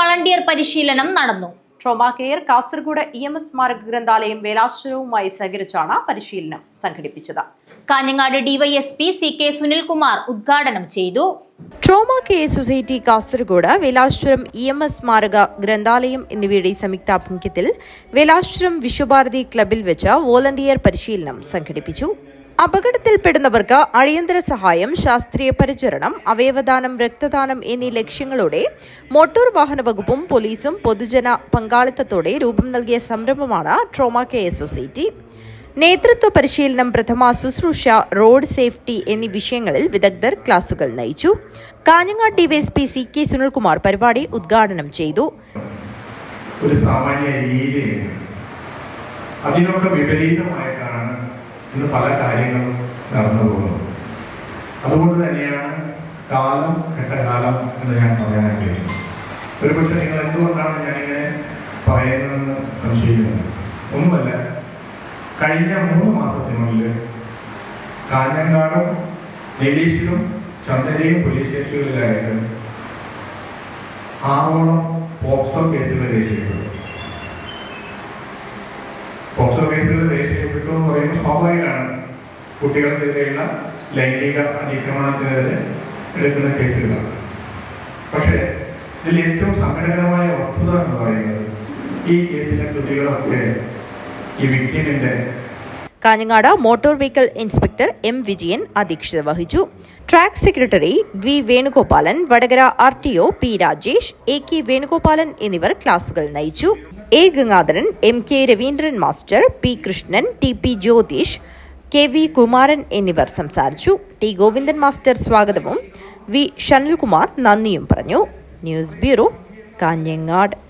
Volunteer പരിശീലനം നടന്നു. Trauma care Kasaragod E M S സ്മാരക ഗ്രന്ഥാലയം വേലാശ്രവുമായി സഹകരിച്ചാണ് പരിശീലനം സംഘടിപ്പിച്ചത്. Kanhangad DYSP C K Sunilkumar ഉദ്ഘാടനം ചെയ്തു. Trauma care society Kasaragod Velashwaram E M S സ്മാരക ഗ്രന്ഥാലയം എന്നിവയുടെ സംയുക്താഭിമുഖ്യത്തിൽ വേലാശ്വരം വിശ്വഭാരതി ക്ലബിൽ വെച്ച് വോളണ്ടിയർ പരിശീലനം സംഘടിപ്പിച്ചു. അപകടത്തിൽപ്പെടുന്നവർക്ക് അടിയന്തര സഹായം ശാസ്ത്രീയ പരിചരണം അവയവദാനം രക്തദാനം എന്നീ ലക്ഷ്യങ്ങളോടെ മോട്ടോർ വാഹന വകുപ്പും പോലീസും പൊതുജന പങ്കാളിത്തത്തോടെ രൂപം നൽകിയ സംരംഭമാണ് ട്രോമ കെയർ സൊസൈറ്റി. നേതൃത്വ പരിശീലനം പ്രഥമ ശുശ്രൂഷ റോഡ് സേഫ്റ്റി എന്നീ വിഷയങ്ങളിൽ വിദഗ്ധർ ക്ലാസുകൾ നയിച്ചു. Kanhangad DYSP C K Sunilkumar പരിപാടി ഉദ്ഘാടനം ചെയ്തു. ഒരു സാമാന്യ രീതിയിൽ അതിനൊക്കെ വിപരീതമായിട്ടാണ് ഇന്ന് പല കാര്യങ്ങളും നടന്നു പോകുന്നത് അതുകൊണ്ട് തന്നെയാണ് കാലം ഘട്ടകാലം എന്ന് ഞാൻ പറയാൻ ആഗ്രഹിക്കുന്നു ഒരുപക്ഷെ നിങ്ങൾ എന്തുകൊണ്ടാണ് ഞാനിങ്ങനെ പറയുന്നതെന്ന് സംശയിക്കുന്നത് ഒന്നുമല്ല കഴിഞ്ഞ മൂന്ന് മാസത്തിനുള്ളിൽ കാഞ്ഞങ്ങാടും നെല്ലീശിലും ചന്ദ്രയും പോലീസ് സ്റ്റേഷനുകളിലായിട്ട് ആറോളം പോക്സോ കേസുകൾ രജിസ്റ്റർ പോക്സോ രജിസ്റ്റർ ചെയ്യപ്പെട്ടു എന്ന് പറയുന്നത് സ്വാഭാവികമാണ്. കുട്ടികൾക്കെതിരെയുള്ള ലൈംഗിക അതിക്രമണത്തിനെതിരെ എടുക്കുന്ന കേസുകളാണ്. പക്ഷേ ഇതിൽ ഏറ്റവും സങ്കടകരമായ വസ്തുത എന്ന് പറയുന്നത് ഈ കേസിലെ കുട്ടികളൊക്കെ ഈ വിക്ടിമിന്റെ Kanhangad motor vehicle inspector M Vijayan അധ്യക്ഷത വഹിച്ചു. Track secretary V Venugopalan Vadakara R T O P Rajesh A K Venugopalan എന്നിവർ ക്ലാസുകൾ നയിച്ചു. A Gangadharan M K Raveendran master P Krishnan T P Jyothish K V Kumaran എന്നിവർ സംസാരിച്ചു. T Govindan master സ്വാഗതവും. V Shanilkumar നന്ദിയും പറഞ്ഞു. News bureau Kanhangad.